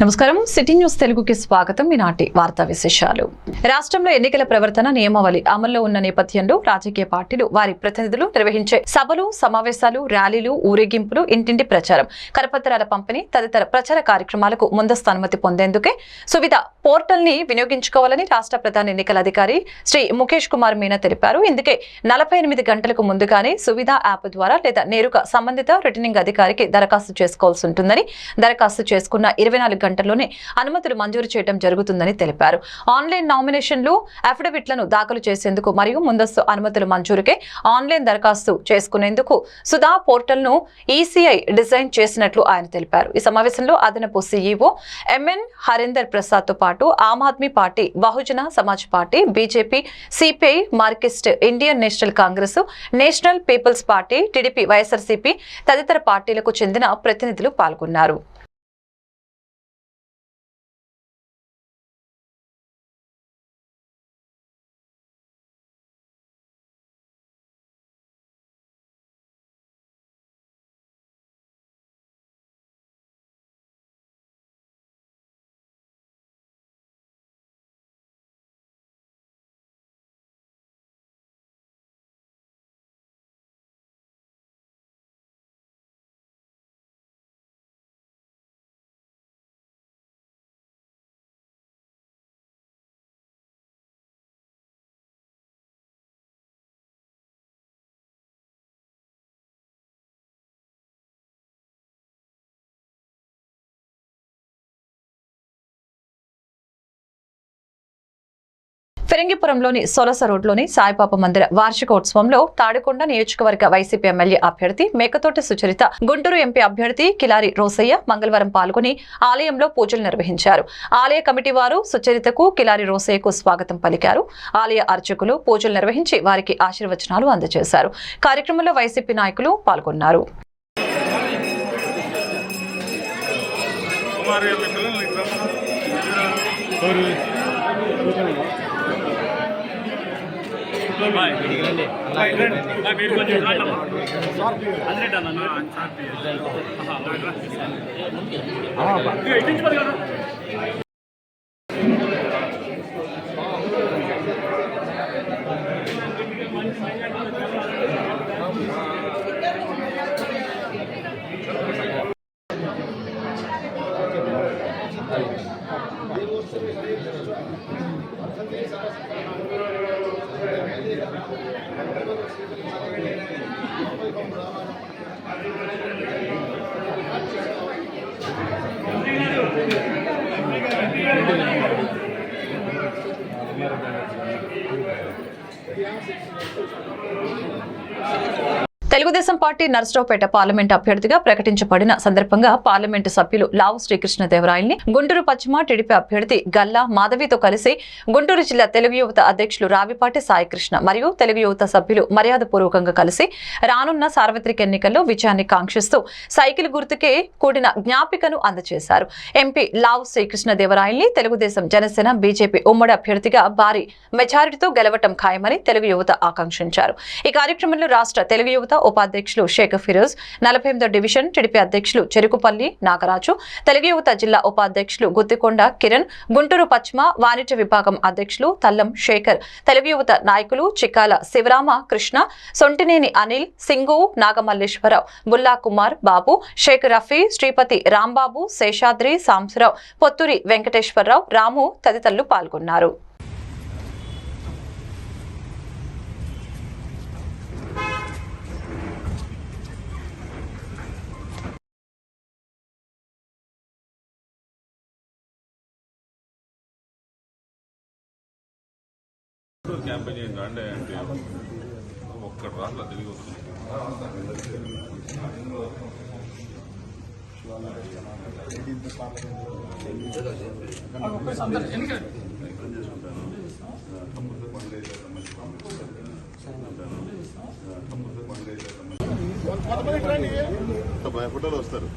నమస్కారం. City news తెలుగుకి స్వాగతం. ఈనాటి వార్తా విశేషాలు. రాష్ట్రంలో ఎన్నికల ప్రవర్తన నియమావళి అమల్లో ఉన్న నేపథ్యంలో రాజకీయ పార్టీలు వారి ప్రతినిధులు నిర్వహించే సభలు సమావేశాలు ర్యాలీలు ఊరేగింపులు ఇంటింటి ప్రచారం కరపత్రాల పంపిణీ తదితర ప్రచార కార్యక్రమాలకు ముందస్తు అనుమతి పొందేందుకే సువిధ పోర్టల్ని వినియోగించుకోవాలని రాష్ట్ర ప్రధాన ఎన్నికల అధికారి శ్రీ ముఖేష్ కుమార్ మీనా తెలిపారు. ఇందుకే నలభై ఎనిమిది గంటలకు ముందుగానే సువిధ యాప్ ద్వారా లేదా నేరుగా సంబంధిత రిటర్నింగ్ అధికారికి దరఖాస్తు చేసుకోవాల్సి ఉంటుందని దరఖాస్తు చేసుకున్న ఇరవై నాలుగు గంటల్లోనే అనుమతులు మంజూరు చేయడం జరుగుతుందని తెలిపారు. ఆన్లైన్ నామినేషన్లు అఫిడవిట్లను దాఖలు చేసేందుకు మరియు ముందస్తు అనుమతులు మంజూరుకే ఆన్లైన్ దరఖాస్తు చేసుకునేందుకు సుధా పోర్టల్ను ఈసీఐ డిజైన్ చేసినట్లు ఆయన తెలిపారు. ఈ సమావేశంలో అదనపు సీఈఓ ఎంఎన్ హరీందర్ ప్రసాద్తో పాటు Aam Aadmi Party Bahujan Samaj Party BJP CPI Marxist Indian National Congress National People's Party TDP YSRCP తదితర పార్టీలకు చెందిన ప్రతినిధులు పాల్గొన్నారు. ఫిరంగిపురంలోని సొలస రోడ్లోని సాయిబాబా మందిర వార్షికోత్సవంలో తాడికొండ నియోజకవర్గ వైసీపీ ఎమ్మెల్యే అభ్యర్థి మేకతోటి సుచరిత గుంటూరు ఎంపీ అభ్యర్థి కిలారి రోసయ్య మంగళవారం పాల్గొని ఆలయంలో పూజలు నిర్వహించారు. ఆలయ కమిటీ వారు సుచరితకు కిలారి రోసయ్యకు స్వాగతం పలికారు. ఆలయ అర్చకులు పూజలు నిర్వహించి వారికి ఆశీర్వచనాలు అందజేశారు. కార్యక్రమంలో వైసీపీ నాయకులు పాల్గొన్నారు. కుమార్ యొక్క పిల్లలు ఇక్కడ మీరు కొంచెం రాండమ్మా. అందరేంటి అన్న? ఆహా, రా. ఇదిగో, ఇటు నుంచి పది కదా. తెలుగుదేశం పార్టీ నర్సరావుపేట పార్లమెంట్ అభ్యర్థిగా ప్రకటించబడిన సందర్భంగా పార్లమెంటు సభ్యులు లావు శ్రీకృష్ణదేవరాయల్ని గుంటూరు పశ్చిమ టీడీపీ అభ్యర్థి గల్లా మాధవితో కలిసి గుంటూరు జిల్లా తెలుగు యువత అధ్యక్షులు రావిపాటి సాయికృష్ణ మరియు తెలుగు యువత సభ్యులు మర్యాదపూర్వకంగా కలిసి రానున్న సార్వత్రిక ఎన్నికల్లో విజయాన్ని కాంక్షిస్తూ సైకిల్ గుర్తుకే కూడిన జ్ఞాపికను అందజేశారు. ఎంపీ లావు శ్రీకృష్ణదేవరాయల్ని తెలుగుదేశం జనసేన బీజేపీ ఉమ్మడి అభ్యర్థిగా భారీ మెజారిటీతో గెలవటం ఖాయమని తెలుగు యువత ఆకాంక్షించారు. ఈ కార్యక్రమంలో రాష్ట్ర తెలుగు యువత ఉపాధ్యక్షులు షేక్ ఫిరోజ్. నలభై ఎనిమిదో డివిజన్ టీడీపీ అధ్యక్షులు చెరుకుపల్లి నాగరాజు. తెలుగు యువత జిల్లా ఉపాధ్యక్షులు గుత్తికొండ కిరణ్. గుంటూరు పశ్చిమ వాణిజ్య విభాగం అధ్యక్షులు తల్లం శేఖర్. తెలుగు యువత నాయకులు చిక్కాల శివరామ కృష్ణ. సొంటినేని అనిల్ సింగు నాగమల్లేశ్వరరావు. బుల్లా కుమార్ బాబు. షేక్ రఫీ శ్రీపతి రాంబాబు శేషాద్రి సాంసరావు. పొత్తూరి వెంకటేశ్వరరావు రాము తదితరులు పాల్గొన్నారు. క్యాంపెయిన్ చేయండి రండి అంటే ఒక్కడు రాట్లా తిరిగి వస్తుంది. ఫోటోలు వస్తారు.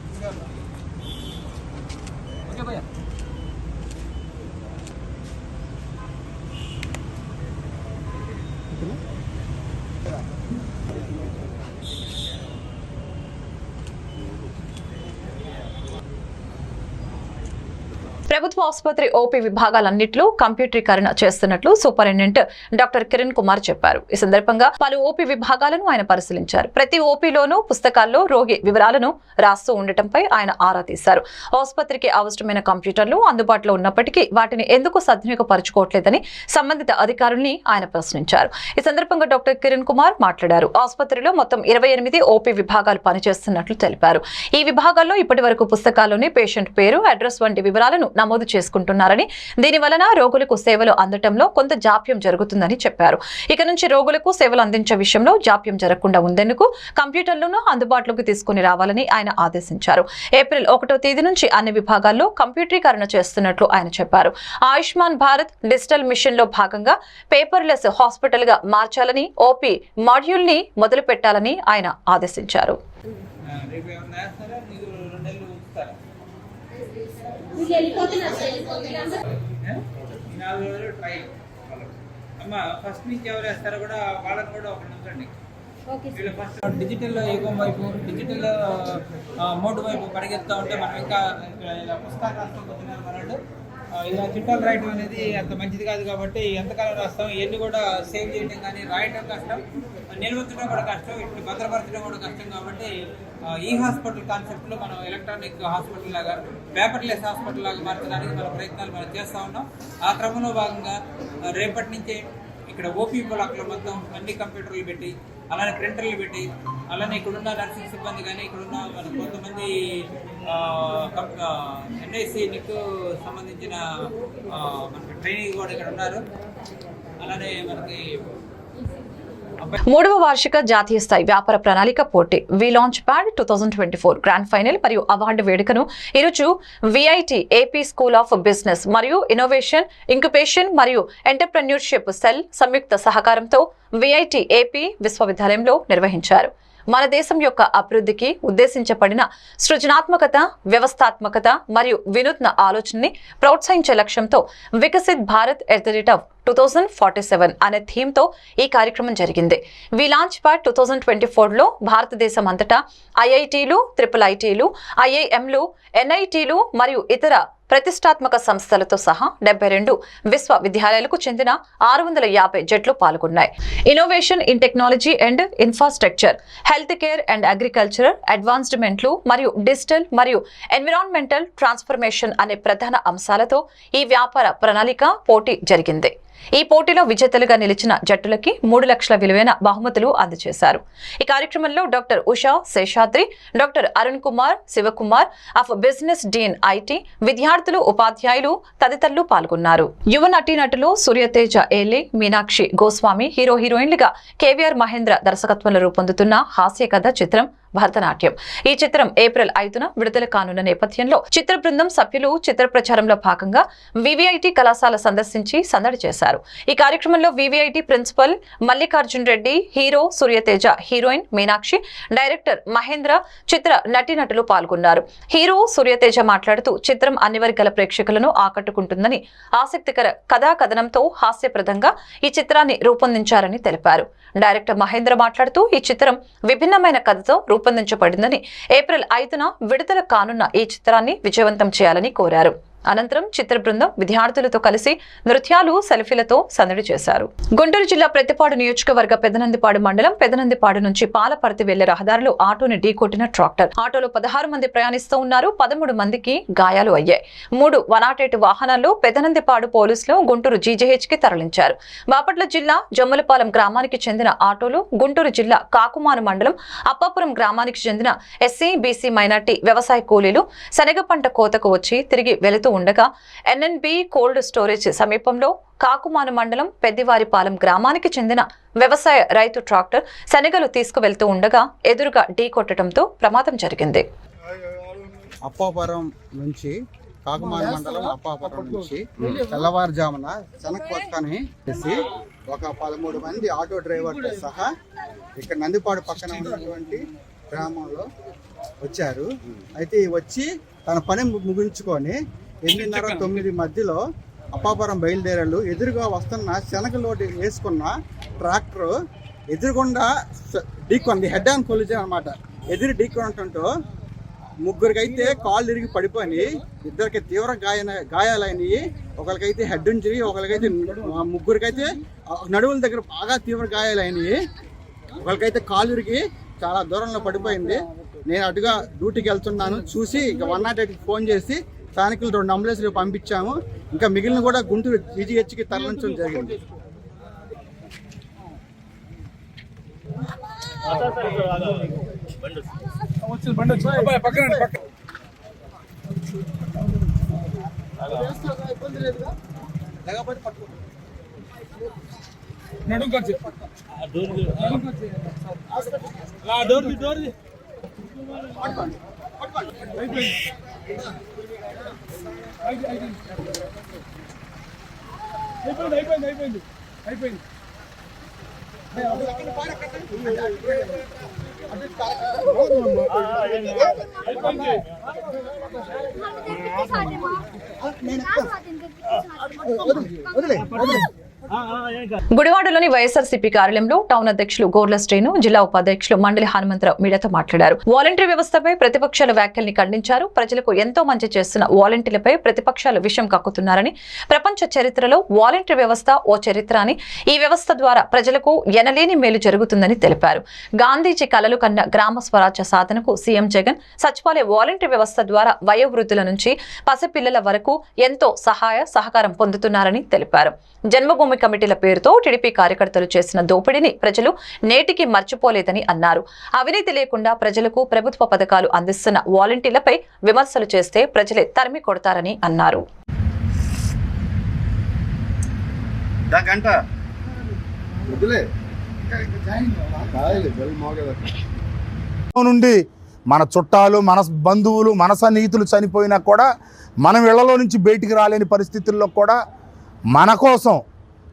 ప్రభుత్వ ఆసుపత్రి ఓపీ విభాగాలన్నింటిలో కంప్యూటరీకరణ చేస్తున్నట్లు సూపరింటెండెంట్ డాక్టర్ కిరణ్ కుమార్ చెప్పారు. ఈ సందర్భంగా పలు ఓపీ విభాగాలను ఆయన పరిశీలించారు. ప్రతి ఓపీలోనూ పుస్తకాల్లో రోగి వివరాలను రాస్తూ ఉండటంపై ఆయన ఆరా తీశారు. ఆసుపత్రికి అవసరమైన కంప్యూటర్లు అందుబాటులో ఉన్నప్పటికీ వాటిని ఎందుకు సద్వినియోగపరచుకోవట్లేదని సంబంధిత అధికారుల్ని ఆయన ప్రశ్నించారు. ఈ సందర్భంగా డాక్టర్ కిరణ్ కుమార్ మాట్లాడారు. ఆసుపత్రిలో మొత్తం ఇరవై ఎనిమిది ఓపీ విభాగాలు పనిచేస్తున్నట్లు తెలిపారు. ఈ విభాగాల్లో ఇప్పటి వరకు పుస్తకాల్లోనే పేషెంట్ పేరు అడ్రస్ వంటి వివరాలను నమోదు చేసుకుంటున్నారని దీని వలన రోగులకు సేవలు అందటంలో కొంత జాప్యం జరుగుతుందని చెప్పారు. ఇక నుంచి రోగులకు సేవలు అందించే విషయంలో జాప్యం జరగకుండా ఉండేందుకు కంప్యూటర్లను అందుబాటులోకి తీసుకుని రావాలని ఆయన ఆదేశించారు. ఏప్రిల్ ఒకటో తేదీ నుంచి అన్ని విభాగాల్లో కంప్యూటరీకరణ చేస్తున్నట్లు ఆయన చెప్పారు. ఆయుష్మాన్ భారత్ డిజిటల్ మిషన్లో భాగంగా పేపర్లెస్ హాస్పిటల్గా మార్చాలని ఓపీ మాడ్యూల్ని మొదలు పెట్టాలని ఆయన ఆదేశించారు ఆ, రేపు ఏమన్నా వేస్తారా మీరు వెళ్ళిపోతున్నారు ట్రై అమ్మ ఫస్ట్ నుంచి ఎవరు వేస్తారో కూడా వాళ్ళని కూడా ఒకటి ఉంచండి వీళ్ళు ఫస్ట్ డిజిటల్ యుగం వైపు డిజిటల్ మోడ్ వైపు పరిగెత్తా ఉంటే మనం ఇంకా ఇక్కడ ఇలా పుస్తకాలు రాసుకోబోతున్నారు మనోళ్ళు ఇలా చిట్టాలు రాయటం అనేది అంత మంచిది కాదు కాబట్టి ఎంతకాలం రాస్తాం ఇవన్నీ కూడా సేవ్ చేయడం కానీ రాయటం కష్టం నిల్వెత్తడం కూడా కష్టం ఇప్పుడు భద్రపరచడం కూడా కష్టం కాబట్టి ఈ హాస్పిటల్ కాన్సెప్ట్లో మనం ఎలక్ట్రానిక్ హాస్పిటల్ లాగా పేపర్లెస్ హాస్పిటల్ లాగా మార్చడానికి మన ప్రయత్నాలు మనం చేస్తూ ఉన్నాం. ఆ క్రమంలో భాగంగా రేపటి నుంచే ఇక్కడ ఓపీ బ్లాక్లో మొత్తం అన్ని కంప్యూటర్లు పెట్టి అలానే ప్రింటర్లు పెట్టి అలానే ఇక్కడున్న నర్సింగ్ సిబ్బంది కానీ ఇక్కడున్న మన కొంతమంది ఎన్ఐసి నిక్ సంబంధించిన మనకి ట్రైనింగ్ కూడా ఇక్కడ ఉన్నారు. అలానే మనకి మూడవ వార్షిక జాతీయ స్థాయి వ్యాపార ప్రణాళిక పోటీ. V launch pad two thousand twenty four grand final మరియు అవార్డు వేడుకను ఈరోజు VIT AP school of business మరియు ఇన్నోవేషన్ ఇంక్యుబేషన్ మరియు ఎంటర్ప్రెన్యూర్షిప్ సెల్ సంయుక్త సహకారంతో విఐటి ఏపీ విశ్వవిద్యాలయంలో నిర్వహించారు. మన దేశం యొక్క అభివృద్ధికి ఉద్దేశించబడిన సృజనాత్మకత వ్యవస్థాత్మకత మరియు వినూత్న ఆలోచనని ప్రోత్సహించే లక్ష్యంతో Viksit Bharat at the rate of two thousand forty seven అనే థీమ్తో ఈ కార్యక్రమం జరిగింది. V launch pad two thousand twenty ఫోర్లో భారతదేశం అంతటా ఐఐటీలు ట్రిపుల్ ఐటీలు ఐఐఎంలు ఎన్ఐటీలు మరియు ఇతర ప్రతిష్టాత్మక సంస్థలతో సహా డెబ్బై రెండు విశ్వవిద్యాలయాలకు చెందిన ఆరు వందల యాభై జట్లు పాల్గొన్నాయి. Innovation in technology and infrastructure health care and agriculture అడ్వాన్స్డ్మెంట్లు మరియు డిజిటల్ మరియు ఎన్విరాన్మెంటల్ ట్రాన్స్ఫర్మేషన్ అనే ప్రధాన అంశాలతో ఈ వ్యాపార ప్రణాళిక పోటీ జరిగింది. ఈ పోటీలో విజేతలుగా నిలిచిన జట్టులకి మూడు లక్షల విలువైన బహుమతులు అందజేశారు. ఈ కార్యక్రమంలో doctor Usha Seshadri doctor Arun Kumar Sivakumar of business dean IT విద్యార్థులు ఉపాధ్యాయులు తదితరులు పాల్గొన్నారు. యువ నటీనటులు సూర్యతేజ ఏలే మీనాక్షి గోస్వామి హీరో హీరోయిన్లుగా కేవీఆర్ మహేంద్ర దర్శకత్వంలో రూపొందుతున్న హాస్య కథ చిత్రం భరతనాట్యం. ఈ చిత్రం ఏప్రిల్ ఐదున విడుదల కానున్న నేపథ్యంలో చిత్ర బృందం సభ్యులు చిత్ర ప్రచారంలో భాగంగా వివిఐటి కళాశాల సందర్శించి సందడి చేశారు. ఈ కార్యక్రమంలో VVIT principal Mallikarjun Reddy hero Suryateja heroine Meenakshi director Mahendra చిత్ర నటీనటులు పాల్గొన్నారు. హీరో సూర్యతేజ మాట్లాడుతూ చిత్రం అన్ని వర్గాల ప్రేక్షకులను ఆకట్టుకుంటుందని ఆసక్తికర కథా కథనంతో హాస్యప్రదంగా ఈ చిత్రాన్ని రూపొందించారని తెలిపారు. డైరెక్టర్ మహేంద్ర మాట్లాడుతూ ఈ చిత్రం విభిన్నమైన కథతో రూపొందించబడిందని ఏప్రిల్ ఐదున విడుదల కానున్న ఈ చిత్రాన్ని విజయవంతం చేయాలని కోరారు. అనంతరం చిత్ర బృందం విద్యార్థులతో కలిసి నృత్యాలు సెల్ఫీలతో సందడి చేశారు. గుంటూరు జిల్లా ప్రతిపాడు నియోజకవర్గ పెదనందిపాడు మండలం పెదనందిపాడు నుంచి పాలపర్తి వెళ్ళే రహదారిలో ఆటోని ఢీకొట్టిన ట్రాక్టర్. ఆటోలో పదహారు మంది ప్రయాణిస్తూ ఉన్నారు. పదమూడు మందికి గాయాలు అయ్యాయి. మూడు వనాటేటు వాహనాల్లో పెదనందిపాడు పోలీసులు గుంటూరు జీజీహెచ్కి తరలించారు. బాపట్ల జిల్లా జమ్ములపాలెం గ్రామానికి చెందిన ఆటోలు గుంటూరు జిల్లా కాకుమాను మండలం అప్పాపురం గ్రామానికి చెందిన ఎస్సీ బీసీ మైనార్టీ వ్యవసాయ కూలీలు శనగ పంట కోతకు వచ్చి తిరిగి వెళుతూ ఉండగా ఎన్ఎన్బి కోల్డ్ స్టోరేజ్ సమీపంలో కాకుమాను మండలం పెద్దివారిపాలెం గ్రామానికి చెందిన వ్యవసాయ రైతు ట్రాక్టర్ శనగలు తీసుకువెళ్తూ ఉండగా ఎదురుగా ఢీ కొట్టడంతో ప్రమాదం జరిగింది. అప్పాపురం నుంచి కాకుమాన మండలం అప్పాపురం నుంచి తెల్లవారుజామున శనక్కొత్తని చేసి ఒక పదమూడు మంది ఆటో డ్రైవర్తో సహా ఇక్కడ నందిపాడు పక్కన ఉన్నటువంటి గ్రామంలో వచ్చారు. అయితే వచ్చి తన పని ముగించుకొని ఎనిమిదిన్నర తొమ్మిది మధ్యలో అప్పాపురం బయలుదేరారు. ఎదురుగా వస్తున్న శనగ లోడ్ వేసుకున్న ట్రాక్టర్ ఎదురుగుండా ఢీకొంది హెడ్ ఆన్ కొలిజన్ అనమాట ఎదురు ఢీకొనటంతో ముగ్గురికైతే కాళ్ళు ఇరిగి పడిపోయి ఇద్దరికి తీవ్ర గాయ గాయాలైనవి ఒకరికైతే హెడ్ ఇంజరీ ఒకరికైతే ముగ్గురికైతే నడువుల దగ్గర బాగా తీవ్ర గాయాలైనవి ఒకరికైతే కాళ్ళు ఇరిగి చాలా దూరంలో పడిపోయింది. నేను అటుగా డ్యూటీకి వెళ్తున్నాను. చూసి ఇక వన్ నాట్ ఎయిట్కి ఫోన్ చేసి స్థానికులు రెండు అంబులెన్స్లు పంపించాము. ఇంకా మిగిలిన కూడా గుంటూరు జీజీహెచ్కి తరలించడం జరిగింది. అయిపోయింది అయిపోయింది అయిపోయింది అయిపోయింది. వదిలే వదిలే. గుడివాడలోని వైఎస్ఆర్సీపీ కార్యాలయంలో టౌన్ అధ్యక్షులు గోర్ల శ్రీను జిల్లా ఉపాధ్యక్షులు మండలి హనుమంతరావు మీడియాతో మాట్లాడారు. వాలంటీర్ వ్యవస్థపై ప్రతిపక్షాల వ్యాఖ్యల్ని ఖండించారు. ప్రజలకు ఎంతో మంచి చేస్తున్న వాలంటీర్లపై ప్రతిపక్షాలు విషయం కక్కుతున్నారని ప్రపంచ చరిత్రలో వాలంటీర్ వ్యవస్థ ఓ చరిత్ర అని ఈ వ్యవస్థ ద్వారా ప్రజలకు ఎనలేని మేలు జరుగుతుందని తెలిపారు. గాంధీజీ కలలు కన్న గ్రామ స్వరాజ్య సాధనకు సీఎం జగన్ సచివాలయ వాలంటీర్ వ్యవస్థ ద్వారా వయోవృద్ధుల నుంచి పసిపిల్లల వరకు ఎంతో సహాయ సహకారం పొందుతున్నారని తెలిపారు. జన్మభూమి కమిటీల పేరుతో టీడీపీ కార్యకర్తలు చేసిన దోపిడీని ప్రజలు నేటికి మర్చిపోలేదని అన్నారు. అవినీతి లేకుండా ప్రజలకు ప్రభుత్వ పథకాలు అందిస్తున్న వాలంటీర్లపై విమర్శలు చేస్తే ప్రజలే తరిమి కొడతారని అన్నారు. నుండి మన చుట్టాలు మన బంధువులు మన సన్నిహితులు చనిపోయినా కూడా మనం ఇళ్ళలో నుంచి బయటికి రాలేని పరిస్థితుల్లో కూడా మన కోసం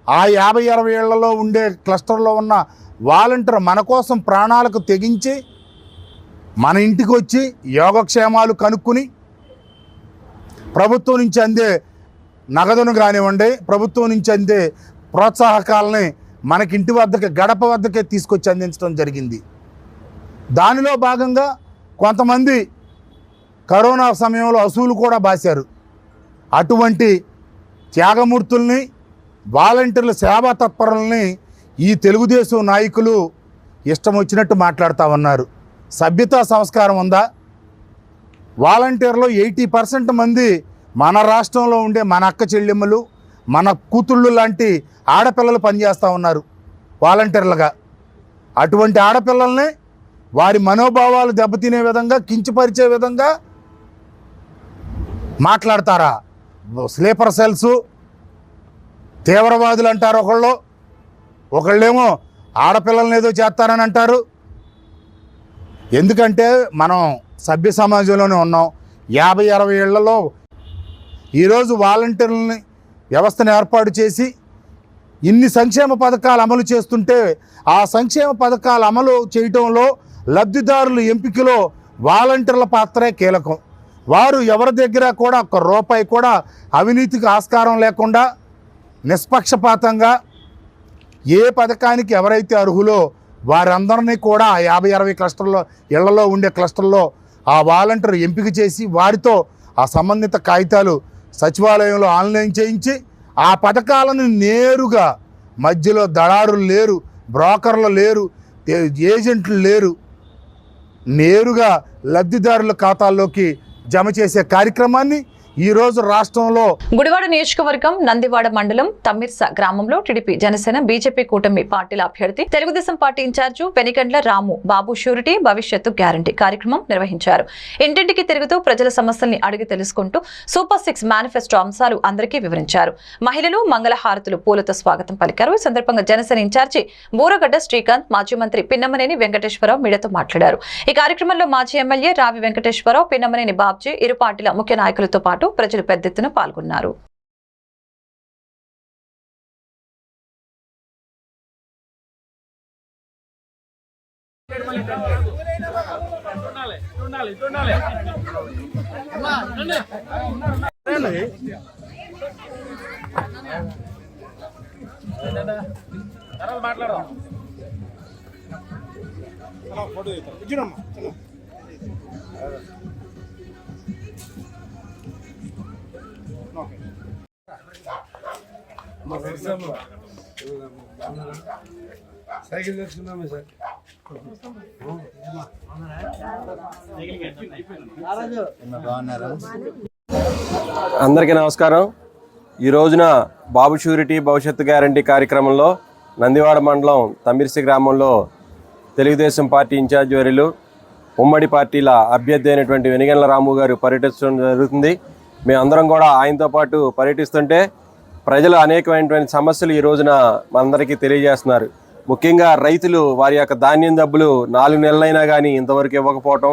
ఆ యాభై అరవై ఏళ్ళలో ఉండే క్లస్టర్లో ఉన్న వాలంటీర్ మన కోసం ప్రాణాలకు తెగించి మన ఇంటికి వచ్చి యోగక్షేమాలు కనుక్కుని ప్రభుత్వం నుంచి అందే నగదును కానివ్వండి ప్రభుత్వం నుంచి అందే ప్రోత్సాహకాలని మనకి ఇంటి వద్దకే గడప వద్దకే తీసుకొచ్చి అందించడం జరిగింది. దానిలో భాగంగా కొంతమంది కరోనా సమయంలో అసూలు కూడా బాశారు. అటువంటి త్యాగమూర్తుల్ని వాలంటీర్ల సేవా తత్పరుల్ని ఈ తెలుగుదేశం నాయకులు ఇష్టం వచ్చినట్టు మాట్లాడుతూ ఉన్నారు. సభ్యతా సంస్కారం ఉందా? వాలంటీర్లో ఎయిటీ పర్సెంట్ మంది మన రాష్ట్రంలో ఉండే మన అక్క చెల్లెమ్మలు మన కూతుళ్ళు లాంటి ఆడపిల్లలు పనిచేస్తూ ఉన్నారు వాలంటీర్లుగా. అటువంటి ఆడపిల్లల్ని వారి మనోభావాలు దెబ్బతినే విధంగా కించపరిచే విధంగా మాట్లాడతారా? స్లీపర్ సెల్సు తీవ్రవాదులు అంటారు ఒకళ్ళు. ఒకళ్ళేమో ఆడపిల్లల్ని ఏదో చేస్తారని అంటారు. ఎందుకంటే మనం సభ్య సమాజంలోనే ఉన్నాం. యాభై అరవై ఏళ్ళలో ఈరోజు వాలంటీర్లని వ్యవస్థను ఏర్పాటు చేసి ఇన్ని సంక్షేమ పథకాలు అమలు చేస్తుంటే ఆ సంక్షేమ పథకాలు అమలు చేయటంలో లబ్ధిదారుల ఎంపికలో వాలంటీర్ల పాత్రే కీలకం. వారు ఎవరి దగ్గర కూడా ఒక్క రూపాయి కూడా అవినీతికి ఆస్కారం లేకుండా నిష్పక్షపాతంగా ఏ పథకానికి ఎవరైతే అర్హులో వారందరినీ కూడా ఆ యాభై అరవై క్లస్టర్లో ఇళ్ళలో ఉండే క్లస్టర్లో ఆ వాలంటీర్ ఎంపిక చేసి వారితో ఆ సంబంధిత కాగితాలు సచివాలయంలో ఆన్లైన్ చేయించి ఆ పథకాలను నేరుగా మధ్యలో దళారులు లేరు బ్రోకర్లు లేరు ఏజెంట్లు లేరు నేరుగా లబ్ధిదారుల ఖాతాల్లోకి జమ చేసే కార్యక్రమాన్ని ఈ రోజు రాష్ట్రంలో గుడివాడ నియోజకవర్గం నందివాడ మండలం తమ్మిర్స గ్రామంలో టీడీపీ జనసేన బీజేపీ కూటమి పార్టీల అభ్యర్థి Telugu Desam party incharge Penikandla Ramu Babu surety భవిష్యత్తు గ్యారంటీ కార్యక్రమం నిర్వహించారు. ఇంటింటికి తిరుగుతూ ప్రజల సమస్యల్ని అడిగి తెలుసుకుంటూ సూపర్ సిక్స్ మేనిఫెస్టో అంశాలు అందరికీ వివరించారు. మహిళలు మంగళహారతులు పూలతో స్వాగతం పలికారు. ఈ సందర్భంగా జనసేన ఇన్ఛార్జి బూరగడ్డ శ్రీకాంత్ మాజీ మంత్రి పిన్నమనేని వెంకటేశ్వరరావు మీడియాతో మాట్లాడారు. ఈ కార్యక్రమంలో మాజీ ఎమ్మెల్యే రావి వెంకటేశ్వరరావు పిన్నమనేని బాబ్జీ ఇరు పార్టీల ముఖ్య నాయకులతో పాటు పాటు ప్రజలు పెద్ద ఎత్తున పాల్గొన్నారు. మాట్లాడదాం ఫోటో సైకిల్ తెచ్చుకున్నామే సార్. అందరికీ నమస్కారం. ఈ రోజున బాబు షూరిటీ భవిష్యత్తు గ్యారంటీ కార్యక్రమంలో నందివాడ మండలం తమిరిసి గ్రామంలో తెలుగుదేశం పార్టీ ఇన్ఛార్జ్ వర్యులు ఉమ్మడి పార్టీల అభ్యర్థి అయినటువంటి వెనిగండ్ల రాము గారు పర్యటించడం జరుగుతుంది. మేమందరం కూడా ఆయనతో పాటు పర్యటిస్తుంటే ప్రజలు అనేకమైనటువంటి సమస్యలు ఈ రోజున మనందరికీ తెలియజేస్తున్నారు. ముఖ్యంగా రైతులు వారి యొక్క ధాన్యం డబ్బులు నాలుగు నెలలైనా కానీ ఇంతవరకు ఇవ్వకపోవటం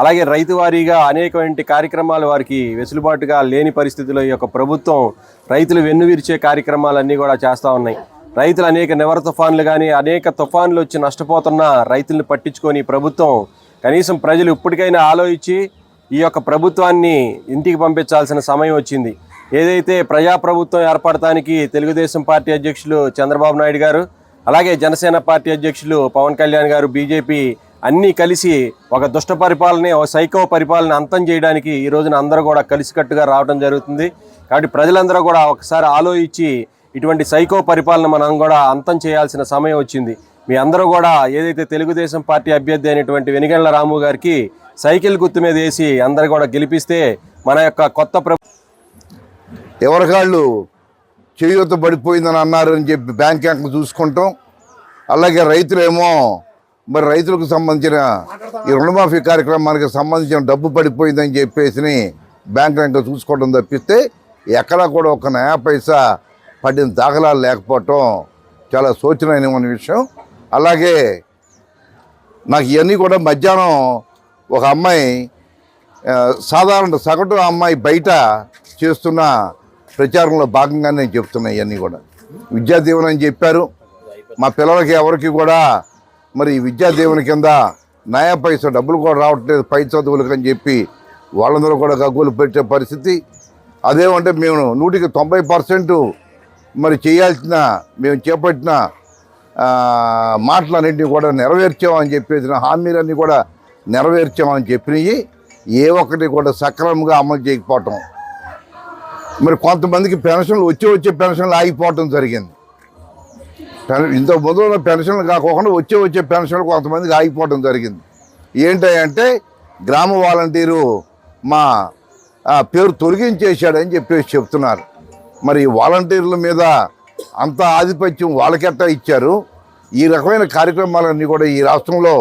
అలాగే రైతు వారీగా అనేకమైన కార్యక్రమాలు వారికి వెసులుబాటుగా లేని పరిస్థితిలో ఈ యొక్క ప్రభుత్వం రైతులు వెన్నువిరిచే కార్యక్రమాలన్నీ కూడా చేస్తూ ఉన్నాయి. రైతులు అనేక నివర తుఫాన్లు కానీ అనేక తుఫాన్లు వచ్చి నష్టపోతున్న రైతులను పట్టించుకొని ప్రభుత్వం కనీసం ప్రజలు ఇప్పటికైనా ఆలోచించి ఈ యొక్క ప్రభుత్వాన్ని ఇంటికి పంపించాల్సిన సమయం వచ్చింది. ఏదైతే ప్రజాప్రభుత్వం ఏర్పడటానికి తెలుగుదేశం పార్టీ అధ్యక్షులు చంద్రబాబు నాయుడు గారు అలాగే జనసేన పార్టీ అధ్యక్షులు పవన్ కళ్యాణ్ గారు బీజేపీ అన్నీ కలిసి ఒక దుష్ట పరిపాలన ఒక సైకో పరిపాలన అంతం చేయడానికి ఈ రోజున అందరూ కూడా కలిసికట్టుగా రావడం జరుగుతుంది. కాబట్టి ప్రజలందరూ కూడా ఒకసారి ఆలోచించి ఇటువంటి సైకో పరిపాలన మనం కూడా అంతం చేయాల్సిన సమయం వచ్చింది. మీ అందరూ కూడా ఏదైతే తెలుగుదేశం పార్టీ అభ్యర్థి అయినటువంటి వెనుగండ్ల రాము గారికి సైకిల్ గుర్తు మీద వేసి అందరు కూడా గెలిపిస్తే మన యొక్క కొత్త ప్ర ఎవరికాళ్ళు చేయూత పడిపోయిందని అన్నారు అని చెప్పి బ్యాంక్ అకౌంట్ చూసుకుంటాం. అలాగే రైతులేమో మరి రైతులకు సంబంధించిన ఈ రుణమాఫీ కార్యక్రమానికి సంబంధించిన డబ్బు పడిపోయిందని చెప్పేసి బ్యాంక్ ఇంకా చూసుకోవడం తప్పిస్తే ఎక్కడా కూడా ఒక నయా పైసా పడిన దాఖలాలు లేకపోవటం చాలా శోచనీయమైన విషయం. అలాగే నాకు ఇవన్నీ కూడా మధ్యాహ్నం ఒక అమ్మాయి సాధారణ సగటు అమ్మాయి బయట చేస్తున్న ప్రచారంలో భాగంగా నేను చెప్తున్నా ఇవన్నీ కూడా. విద్యా దీవెన అని చెప్పారు. మా పిల్లలకి ఎవరికి కూడా మరి విద్యాదీవన విద్యా దీవెన కింద నయా పైసా డబ్బులు కూడా రావట్లేదు పై చదువులకు అని చెప్పి వాళ్ళందరూ కూడా గగ్గోలు పెట్టే పరిస్థితి. అదేమంటే మేము నూటికి తొంభై పర్సెంట్ మరి చేయాల్సిన మేము చేపట్టిన మాటలన్నింటినీ కూడా నెరవేర్చామని చెప్పేసిన హామీలన్నీ కూడా నెరవేర్చామని చెప్పినవి. ఏ ఒక్కటి కూడా సక్రమంగా అమలు చేయకపోవటం మరి కొంతమందికి పెన్షన్లు వచ్చే వచ్చే పెన్షన్లు ఆగిపోవటం జరిగింది. ఇంత ముందు పెన్షన్లు కాకుండా వచ్చే వచ్చే పెన్షన్లు కొంతమందికి ఆగిపోవటం జరిగింది. ఏంటంటే గ్రామ వాలంటీరు మా పేరు తొలగించేశాడని చెప్పేసి చెప్తున్నారు. మరి ఈ వాలంటీర్ల మీద అంత ఆధిపత్యం వాళ్ళకెట్టా ఇచ్చారు. ఈ రకమైన కార్యక్రమాలన్నీ కూడా ఈ రాష్ట్రంలో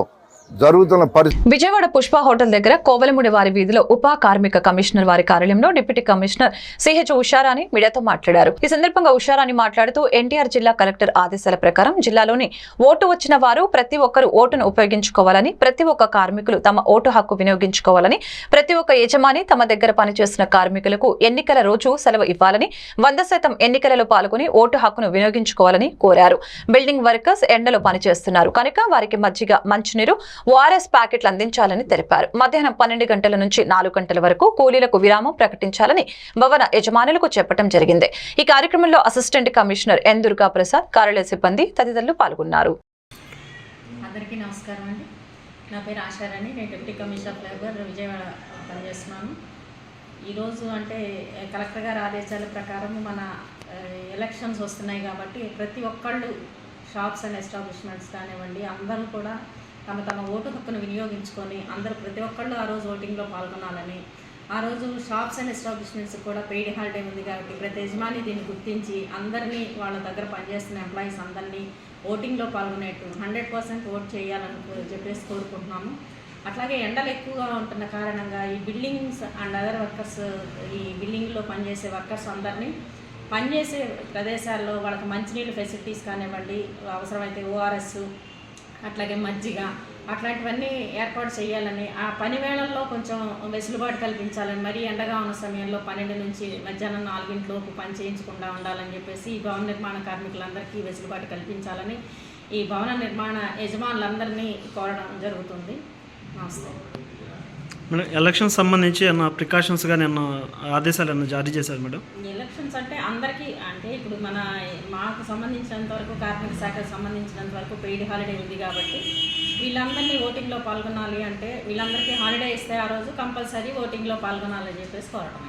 జరుగుతున్న పరిస్థితి విజయవాడ పుష్ప హోటల్ దగ్గర కోవలముడి వారి వీధిలో ఉప కార్మిక కమిషనర్ వారి కార్యాలయంలో డిప్యూటీ కమిషనర్ సిహెచ్ ఉషారాని మీడియాతో మాట్లాడారు. ఈ సందర్భంగా ఉషారాని మాట్లాడుతూ ఎన్టీఆర్ జిల్లా కలెక్టర్ ఆదేశాల ప్రకారం జిల్లాలోని ఓటు వచ్చిన వారు ప్రతి ఒక్కరు ఓటును ఉపయోగించుకోవాలని ప్రతి ఒక్క కార్మికులు తమ ఓటు హక్కు వినియోగించుకోవాలని ప్రతి ఒక్క యజమాని తమ దగ్గర పనిచేస్తున్న కార్మికులకు ఎన్నికల రోజు సెలవు ఇవ్వాలని వంద శాతం ఎన్నికలలో పాల్గొని ఓటు హక్కును వినియోగించుకోవాలని కోరారు. బిల్డింగ్ వర్కర్స్ ఎండలో పనిచేస్తున్నారు. కనుక వారికి మజ్జిగ మంచినీరు ఓఆర్ఎస్ ప్యాకెట్లు అందించాలని తెలిపారు. మధ్యాహ్నం పన్నెండు గంటల నుంచి నాలుగు గంటల వరకు కూలీలకు విరామం ప్రకటించాలని భవన యజమానులకు చెప్పడం జరిగింది. ఈ కార్యక్రమంలో అసిస్టెంట్ కమిషనర్ ఎన్ దుర్గా ప్రసాద్ కార్యాలయ సిబ్బంది తదితరులు పాల్గొన్నారు. అందరికీ నమస్కారం అండి. నా పేరు ఆశారాణి. నేను డిప్యూటీ కమిషనర్ లేబర్ విజయవాడ పనిచేస్తున్నాను. ఈరోజు అంటే కలెక్టర్ గారి ఆదేశాల ప్రకారం మన ఎలక్షన్స్ వస్తున్నాయి కాబట్టి ప్రతి ఒక్కళ్ళు షాప్స్ అండ్ ఎస్టాబ్లిష్మెంట్స్ కానివ్వండి అందరూ కూడా తమ తమ ఓటు హక్కును వినియోగించుకొని అందరూ ప్రతి ఒక్కళ్ళు ఆ రోజు ఓటింగ్లో పాల్గొనాలని. ఆ రోజు షాప్స్ అండ్ ఎస్టాబ్లిష్మెంట్స్ కూడా పెయిడ్ హాలిడే ఉంది కాబట్టి ప్రతి యజమాని దీన్ని గుర్తించి అందరినీ వాళ్ళ దగ్గర పనిచేస్తున్న ఎంప్లాయీస్ అందరినీ ఓటింగ్లో పాల్గొనేట్టు హండ్రెడ్ పర్సెంట్ ఓట్ చేయాలని చెప్పేసి కోరుకుంటున్నాము. అట్లాగే ఎండలు ఎక్కువగా ఉంటున్న కారణంగా ఈ బిల్డింగ్స్ అండ్ అదర్ వర్కర్స్ ఈ బిల్డింగ్లో పనిచేసే వర్కర్స్ అందరినీ పనిచేసే ప్రదేశాల్లో వాళ్ళకి మంచినీళ్ళు ఫెసిలిటీస్ కానివ్వండి అవసరమైతే ఓఆర్ఎస్ అట్లాగే మజ్జిగ అట్లాంటివన్నీ ఏర్పాటు చేయాలని ఆ పని వేళల్లో కొంచెం వెసులుబాటు కల్పించాలని మరీ ఎండగా ఉన్న సమయంలో పన్నెండు నుంచి మధ్యాహ్నం నాలుగింటిలోపు పని చేయించకుండా ఉండాలని చెప్పేసి ఈ భవన నిర్మాణ కార్మికులందరికీ వెసులుబాటు కల్పించాలని ఈ భవన నిర్మాణ యజమానులందరినీ కోరడం జరుగుతుంది. నమస్తే. మేడం ఎలక్షన్ సంబంధించి ఏమన్నా ప్రికాషన్స్ కానీ ఏమన్నా ఆదేశాలు ఏమన్నా జారీ చేశారు మేడం? ఎలక్షన్స్ అంటే అందరికీ అంటే ఇప్పుడు మన మాకు సంబంధించినంత వరకు కార్మిక శాఖకు సంబంధించినంత వరకు పెయిడ్ హాలిడే ఉంది కాబట్టి వీళ్ళందరినీ ఓటింగ్లో పాల్గొనాలి అంటే వీళ్ళందరికీ హాలిడే ఇస్తే ఆ రోజు కంపల్సరీ ఓటింగ్లో పాల్గొనాలని చెప్పేసి కోరడం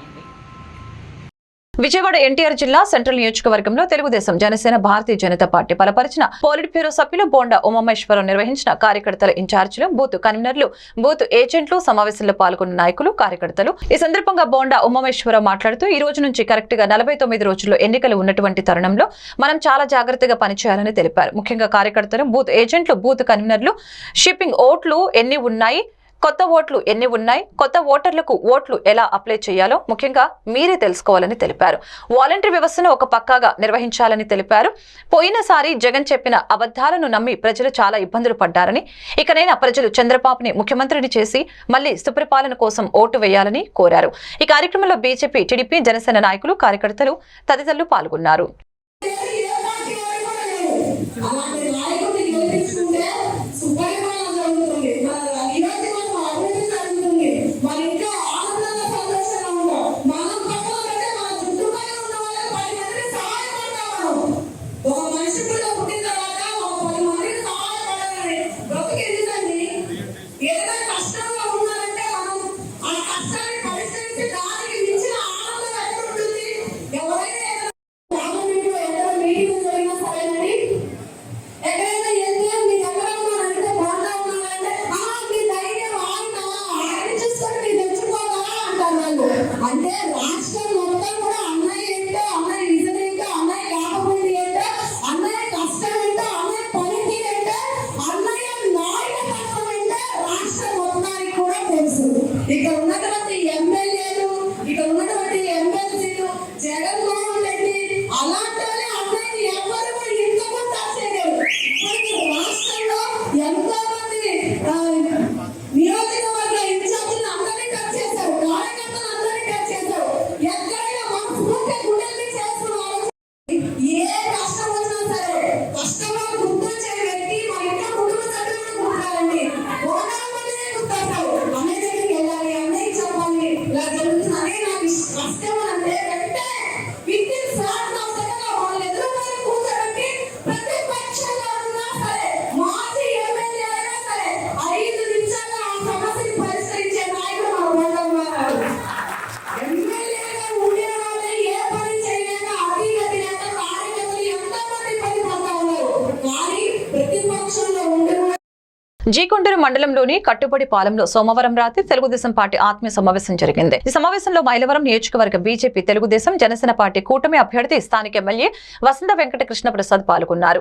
విజయవాడ ఎన్టీఆర్ జిల్లా సెంట్రల్ నియోజకవర్గంలో తెలుగుదేశం జనసేన భారతీయ జనతా పార్టీ బలపరిచిన పోలిట్ బ్యూరో సభ్యులు బోండా ఉమామేశ్వరం నిర్వహించిన కార్యకర్తల ఇన్ఛార్జీలు బూత్ కన్వీనర్లు బూత్ ఏజెంట్లు సమావేశంలో పాల్గొన్న నాయకులు కార్యకర్తలు. ఈ సందర్భంగా బోండా ఉమామేశ్వరం మాట్లాడుతూ ఈ రోజు నుంచి కరెక్ట్గా నలభై తొమ్మిది రోజుల్లో ఎన్నికలు ఉన్నటువంటి తరుణంలో మనం చాలా జాగ్రత్తగా పనిచేయాలని తెలిపారు. ముఖ్యంగా కార్యకర్తలు బూత్ ఏజెంట్లు బూత్ కన్వీనర్లు షిప్పింగ్ ఓట్లు ఎన్ని ఉన్నాయి కొత్త ఓట్లు ఎన్ని ఉన్నాయి? కొత్త ఓటర్లకు ఓట్లు ఎలా అప్లై చేయాలో ముఖ్యంగా మీరే తెలుసుకోవాలని తెలిపారు. వాలంటరీ వ్యవస్థను ఒక పక్కాగా నిర్వహించాలని తెలిపారు. పోయినసారి జగన్ చెప్పిన అబద్ధాలను నమ్మి ప్రజలు చాలా ఇబ్బందులు పడ్డారని ఇకనైనా ప్రజలు చంద్రబాబుని ముఖ్యమంత్రిని చేసి మళ్ళీ సుపరిపాలన కోసం ఓటు వేయాలని కోరారు. ఈ కార్యక్రమంలో బీజేపీ టీడీపీ జనసేన నాయకులు కార్యకర్తలు తదితరులు పాల్గొన్నారు. జీకొండూరు మండలంలోని కట్టుబడి పాలెంలో సోమవారం రాత్రి తెలుగుదేశం పార్టీ ఆత్మీయ సమావేశం జరిగింది. ఈ సమావేశంలో మైలవరం నియోజకవర్గ బీజేపీ తెలుగుదేశం జనసేన పార్టీ కూటమి అభ్యర్థి స్థానిక ఎమ్మెల్యే వసంత వెంకటకృష్ణ ప్రసాద్ పాల్గొన్నారు.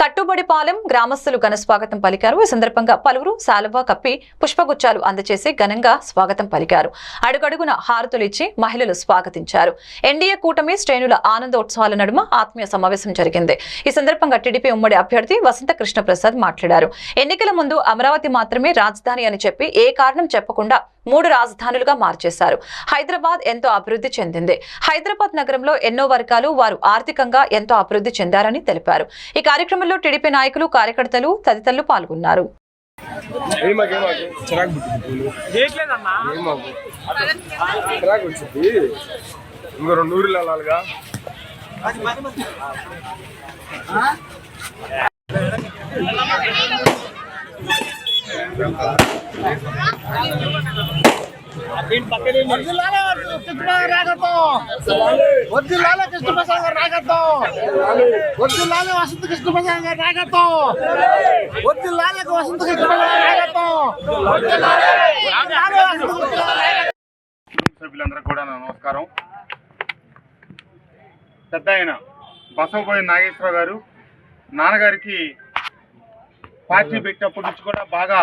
కట్టుబడి పాలెం గ్రామస్తులు ఘన స్వాగతం పలికారు. ఈ సందర్భంగా పలువురు శాలువా కప్పి పుష్పగుచ్చాలు అందజేసి ఘనంగా స్వాగతం పలికారు. అడుగడుగున హారతులిచ్చి మహిళలు స్వాగతించారు. ఎన్డీఏ కూటమి శ్రేణుల ఆనందోత్సవాల నడుమ ఆత్మీయ సమావేశం జరిగింది. ఈ సందర్భంగా టీడీపీ ఉమ్మడి అభ్యర్థి వసంత కృష్ణ ప్రసాద్ మాట్లాడారు. ఎన్నికల ముందు అమరావతి మాత్రమే రాజధాని అని చెప్పి ఏ కారణం చెప్పకుండా మూడు రాజధానులుగా మార్చేశారు. హైదరాబాద్ ఎంతో అభివృద్ధి చెందింది. హైదరాబాద్ నగరంలో ఎన్నో వర్గాలు వారు ఆర్థికంగా ఎంతో అభివృద్ధి చెందారని తెలిపారు. ఈ కార్యక్రమంలో టీడీపీ నాయకులు కార్యకర్తలు తదితరులు పాల్గొన్నారు. ఇంకో రెండు ఊర్లు వెళ్ళాలిగా గారి నాయకత్వం వద్దులాలే వసంత కృష్ణప్రసాద్ గారి నాయకత్వం వసంత కృష్ణప్రసాద్ రాగత్తం నాయకత్వం వద్దులాలే వసంత కృష్ణప్రసాద్ రాగత్తం నాయకత్వం. కూడా నమస్కారం పెద్ద ఆయన బసవపోయిన నాగేశ్వరరావు గారు నాన్నగారికి పార్టీ పెట్టినప్పటి నుంచి కూడా బాగా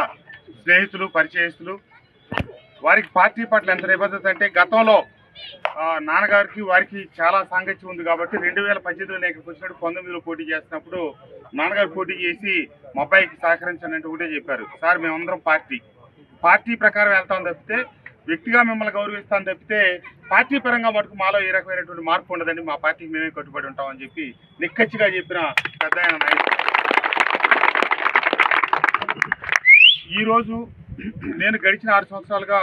స్నేహితులు పరిచయస్తులు. వారికి పార్టీ పట్ల ఎంత నిబద్ధత అంటే గతంలో నాన్నగారికి వారికి చాలా సాంగత్యం ఉంది కాబట్టి రెండు వేల పద్దెనిమిదిలో నేను ఇక్కడికి వచ్చినప్పుడు పంతొమ్మిదిలో పోటీ చేసినప్పుడు నాన్నగారు పోటీ చేసి మా అబ్బాయికి సహకరించండి అంటే ఒకటే చెప్పారు. సార్ మేమందరం పార్టీ. పార్టీ ప్రకారం వెళ్తాం తప్పితే వ్యక్తిగా మిమ్మల్ని గౌరవిస్తాను తప్పితే పార్టీ పరంగా మటుకు మాలో ఏ రకమైనటువంటి మార్పు ఉండదండి. మా పార్టీకి మేమే కట్టుబడి ఉంటామని చెప్పి నిక్కచ్చిగా చెప్పిన పెద్ద ఆయన నాయకుడు ఈరోజు నేను గడిచిన ఆరు సంవత్సరాలుగా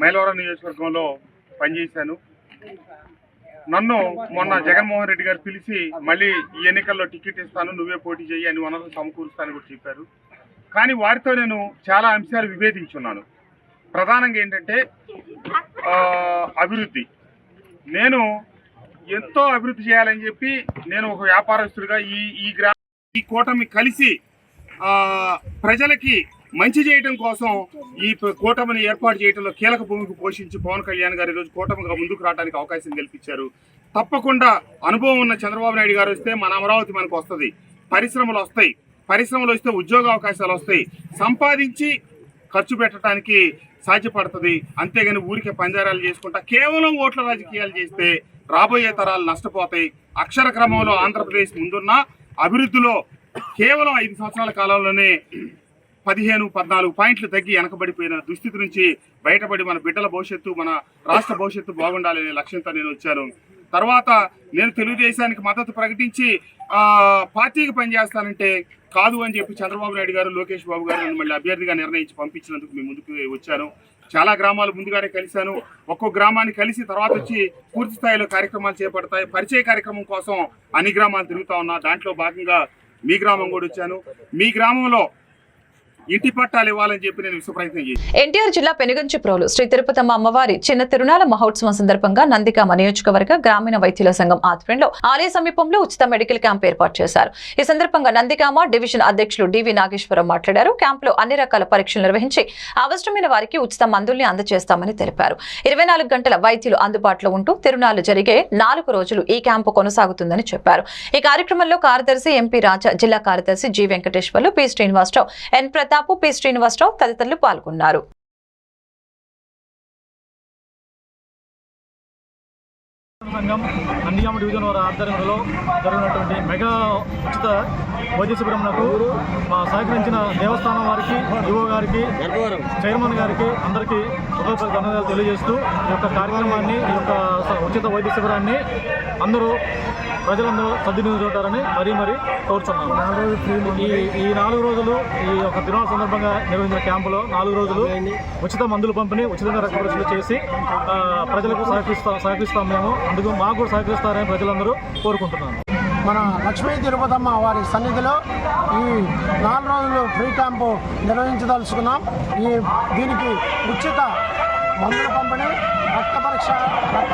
మైలవరం నియోజకవర్గంలో పనిచేశాను. నన్ను మొన్న జగన్మోహన్ రెడ్డి గారు పిలిచి మళ్ళీ ఈ ఎన్నికల్లో టికెట్ ఇస్తాను నువ్వే పోటీ చేయి అని వనరులు సమకూరుస్తానని కూడా చెప్పారు. కానీ వారితో నేను చాలా అంశాలు విభేదించున్నాను. ప్రధానంగా ఏంటంటే అభివృద్ధి. నేను ఎంతో అభివృద్ధి చేయాలని చెప్పి నేను ఒక వ్యాపారస్తుడిగా ఈ ఈ గ్రా ఈ కూటమి కలిసి ప్రజలకి మంచి చేయడం కోసం ఈ కూటమిని ఏర్పాటు చేయడంలో కీలక భూమికి పోషించి పవన్ కళ్యాణ్ గారు ఈరోజు కూటమిగా ముందుకు రావడానికి అవకాశం కల్పించారు. తప్పకుండా అనుభవం ఉన్న చంద్రబాబు నాయుడు గారు వస్తే మన అమరావతి మనకు వస్తుంది. పరిశ్రమలు వస్తాయి. పరిశ్రమలు వస్తే ఉద్యోగ అవకాశాలు వస్తాయి. సంపాదించి ఖర్చు పెట్టడానికి సాధ్యపడుతుంది. అంతేగాని ఊరికే పంజారాలు చేసుకుంటా కేవలం ఓట్ల రాజకీయాలు చేస్తే రాబోయే తరాలు నష్టపోతాయి. అక్షర క్రమంలో ఆంధ్రప్రదేశ్ ముందున్న అభివృద్ధిలో కేవలం ఐదు సంవత్సరాల కాలంలోనే పదిహేను పద్నాలుగు పాయింట్లు తగ్గి వెనకబడిపోయిన దుస్థితి నుంచి బయటపడి మన బిడ్డల భవిష్యత్తు మన రాష్ట్ర భవిష్యత్తు బాగుండాలనే లక్ష్యంతో నేను వచ్చాను. తర్వాత నేను తెలుగుదేశానికి మద్దతు ప్రకటించి ఆ, పార్టీకి పనిచేస్తానంటే కాదు అని చెప్పి చంద్రబాబు నాయుడు గారు లోకేష్ బాబు గారు మళ్ళీ అభ్యర్థిగా నిర్ణయించి పంపించినందుకు మేము ముందుకు వచ్చాను. చాలా గ్రామాలు ముందుగానే కలిశాను. ఒక్కో గ్రామాన్ని కలిసి తర్వాత వచ్చి పూర్తి స్థాయిలో కార్యక్రమాలు చేపడతాయి. పరిచయ కార్యక్రమం కోసం అన్ని గ్రామాలు తిరుగుతా ఉన్నా. దాంట్లో భాగంగా మీ గ్రామం కూడా వచ్చాను. మీ గ్రామంలో ఇంటి పట్టాలు ఇవ్వాలని చెప్పి నేను విశ్వ ప్రయత్నం చేశాను. ఎన్టీఆర్ జిల్లా పెనుగంచిప్రోలు శ్రీ తిరుపతమ్మ అమ్మవారి చిన్న తిరునాల మహోత్సవం సందర్భంగా నందికామ నియోజకవర్గ గ్రామీణ వైద్యుల సంఘం ఆధ్వర్యంలో ఆలయ సమీపంలో ఉచిత మెడికల్ క్యాంప్ ఏర్పాటు చేశారు. ఈ సందర్భంగా నందికామ డివిజన్ అధ్యక్షులు డివి నాగేశ్వరం మాట్లాడారు. క్యాంపులో అన్ని రకాల పరీక్షలు నిర్వహించి అవసరమైన వారికి ఉచిత మందుల్ని అందజేస్తామని తెలిపారు. ఇరవై నాలుగు గంటల వైద్యులు అందుబాటులో ఉంటూ తిరునాళ్ళు జరిగే నాలుగు రోజులు ఈ క్యాంపు కొనసాగుతుందని చెప్పారు. ఈ కార్యక్రమంలో కార్యదర్శి ఎంపీ రాజా జిల్లా కార్యదర్శి జి వెంకటేశ్వర్లు పి శ్రీనివాసరావు ఎన్ ప్రతాప్ పి. శ్రీనివాసరావు తదితరులు పాల్గొన్నారు. సంఘం నందిగామ డివిజన్ వారి ఆధ్వర్యంలో జరిగినటువంటి మెగా ఉచిత వైద్య శిబిరంకు మా సహకరించిన దేవస్థానం వారికి ఈవో గారికి చైర్మన్ గారికి అందరికీ హృదయపూర్వక ధన్యవాదాలు తెలియజేస్తూ ఈ యొక్క కార్యక్రమాన్ని ఈ యొక్క ఉచిత వైద్య శిబిరాన్ని అందరూ ప్రజలందరూ సద్వినియోగించుకుంటారని మరీ మరీ కోరుతున్నాను ఈ ఈ నాలుగు రోజులు ఈ యొక్క దినాల సందర్భంగా నిర్వహించిన క్యాంపులో నాలుగు రోజులు ఉచిత మందులు పంపిణీ ఉచితంగా రక్త పరీక్షలు చేసి ప్రజలకు సహకరిస్తా సహకరిస్తాం మేము. అందుకు మాకు కూడా సహకరిస్తారని ప్రజలందరూ కోరుకుంటున్నాను మన లక్ష్మీ తిరుపతమ్మ వారి సన్నిధిలో ఈ నాలుగు రోజులు ఫ్రీ క్యాంపు నిర్వహించదలుచుకున్నాం. ఈ దీనికి ఉచిత మందుల పంపిణీ రక్త పరీక్ష రక్త